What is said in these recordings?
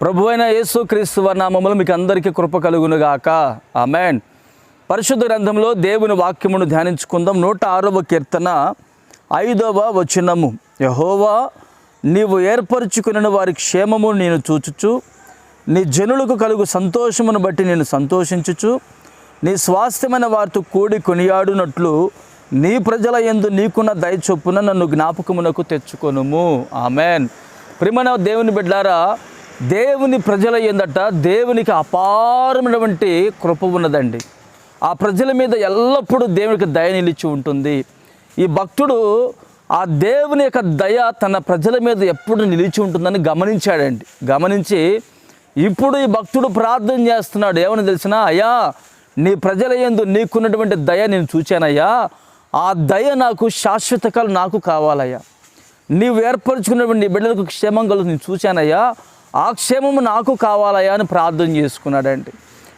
ప్రభు అయిన యేసు క్రీస్తు నామములు మీకు అందరికీ కృప కలుగునుగాక ఆమెన్. పరిశుద్ధ గ్రంథంలో దేవుని వాక్యమును ధ్యానించుకుందాం. నూట ఆరవ కీర్తన ఐదవ వచనము. యహోవా నీవు ఏర్పరచుకున్న వారి క్షేమము నేను చూచుచు. నీ జనులకు కలుగు సంతోషమును బట్టి నేను సంతోషించుచు. నీ స్వాస్థ్యమైన వారితో కూడి కొనియాడునట్లు నీ ప్రజల ఎందు నీకున్న దయచొప్పున నన్ను జ్ఞాపకమునకు తెచ్చుకొనుము. ఆమెన్. ప్రిమణ దేవుని బిడ్డారా దేవుని ప్రజల ఏందట దేవునికి అపారమైనటువంటి కృప ఉన్నదండి. ఆ ప్రజల మీద ఎల్లప్పుడూ దేవునికి దయ నిలిచి ఉంటుంది. ఈ భక్తుడు ఆ దేవుని యొక్క దయ తన ప్రజల మీద ఎప్పుడు నిలిచి ఉంటుందని గమనించాడండి. గమనించి ఇప్పుడు ఈ భక్తుడు ప్రార్థన చేస్తున్నాడు. ఏమని తెలిసినా అయ్యా నీ ప్రజల ఎందు నీకున్నటువంటి దయ నేను చూచానయ్యా. ఆ దయ నాకు శాశ్వత కాలం నాకు కావాలయ్యా. నీవు ఏర్పరచుకున్నటువంటి నీ బిడ్డలకు క్షేమం కలుగు నేను చూశానయ్యా ఆ క్షేమము నాకు కావాలయ్యా అని ప్రార్థన చేసుకున్నాడండి.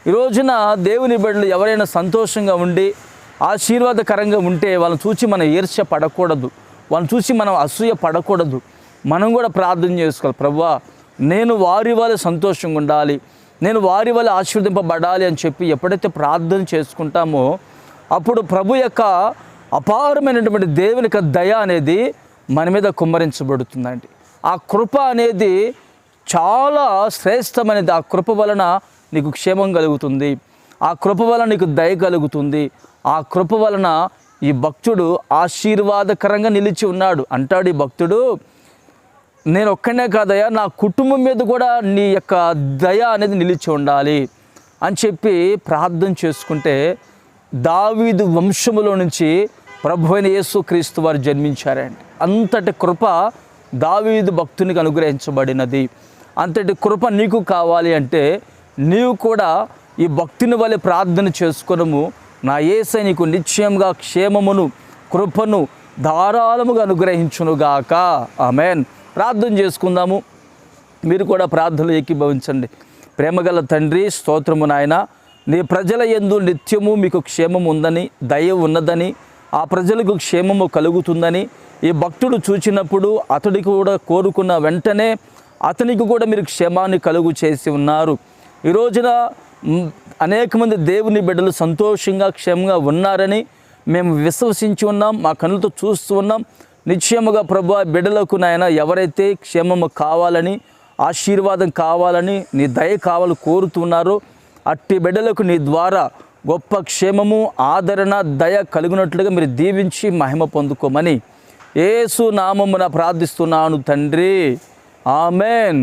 ఈ రోజున దేవుని బిడ్డలు ఎవరైనా సంతోషంగా ఉండి ఆశీర్వాదకరంగా ఉంటే వాళ్ళని చూసి మనం ఈర్ష్య పడకూడదు. వాళ్ళని చూసి మనం అసూయ పడకూడదు. మనం కూడా ప్రార్థన చేసుకోవాలి. ప్రవ్వా నేను వారి వల్ల సంతోషంగా ఉండాలి. నేను వారి వల్ల ఆశీర్వదింపబడాలి అని చెప్పి ఎప్పుడైతే ప్రార్థన చేసుకుంటామో అప్పుడు ప్రభు యొక్క అపారమైనటువంటి దేవుని యొక్క దయ అనేది మన మీద కుమ్మరించబడుతుందండి. ఆ కృప అనేది చాలా శ్రేష్టమైనది. ఆ కృప వలన నీకు క్షేమం కలుగుతుంది. ఆ కృప వలన నీకు దయ కలుగుతుంది. ఆ కృప వలన ఈ భక్తుడు ఆశీర్వాదకరంగా నిలిచి ఉన్నాడు. అంటాడు ఈ భక్తుడు నేను ఒక్కనే కాదయ్యా నా కుటుంబం మీద కూడా నీ యొక్క దయ అనేది నిలిచి ఉండాలి. అని చెప్పి ప్రార్థన చేసుకుంటే దావీదు వంశములో నుంచి ప్రభు అయిన యేసు క్రీస్తు వారు జన్మించారండి. అంతటి కృప దావీదు భక్తునికి అనుగ్రహించబడినది. అంతటి కృప నీకు కావాలి అంటే నీవు కూడా ఈ భక్తిని వలె ప్రార్థన చేసుకునము. నా ఏసై నీకు నిశ్చయంగా క్షేమమును కృపను ధారాళముగా అనుగ్రహించునుగాక. ఆమెన్. ప్రార్థన చేసుకుందాము. మీరు కూడా ప్రార్థనలు ఏకీభవించండి. ప్రేమగల తండ్రి స్తోత్రము నాయన నీ ప్రజల ఎందు నిత్యము మీకు క్షేమం ఉందని దయ ఉన్నదని ఆ ప్రజలకు క్షేమము కలుగుతుందని ఈ భక్తుడు చూచినప్పుడు అతడికి కూడా కోరుకున్న వెంటనే అతనికి కూడా మీరు క్షేమాన్ని కలుగు చేసి ఉన్నారు. ఈ రోజున అనేక మంది దేవుని బిడ్డలు సంతోషంగా క్షేమంగా ఉన్నారని మేము విశ్వసించి ఉన్నాం మా కళ్ళతో చూస్తూ ఉన్నాం. నిశ్చయముగా ప్రభు బిడ్డలకు నాయన ఎవరైతే క్షేమము కావాలని ఆశీర్వాదం కావాలని నీ దయ కావాలి కోరుతున్నారో అట్టి బిడ్డలకు నీ ద్వారా గొప్ప క్షేమము ఆదరణ దయ కలిగినట్లుగా మీరు దీవించి మహిమ పొందుకోమని ఏసు నామమున ప్రార్థిస్తున్నాను తండ్రి. ఆమెన్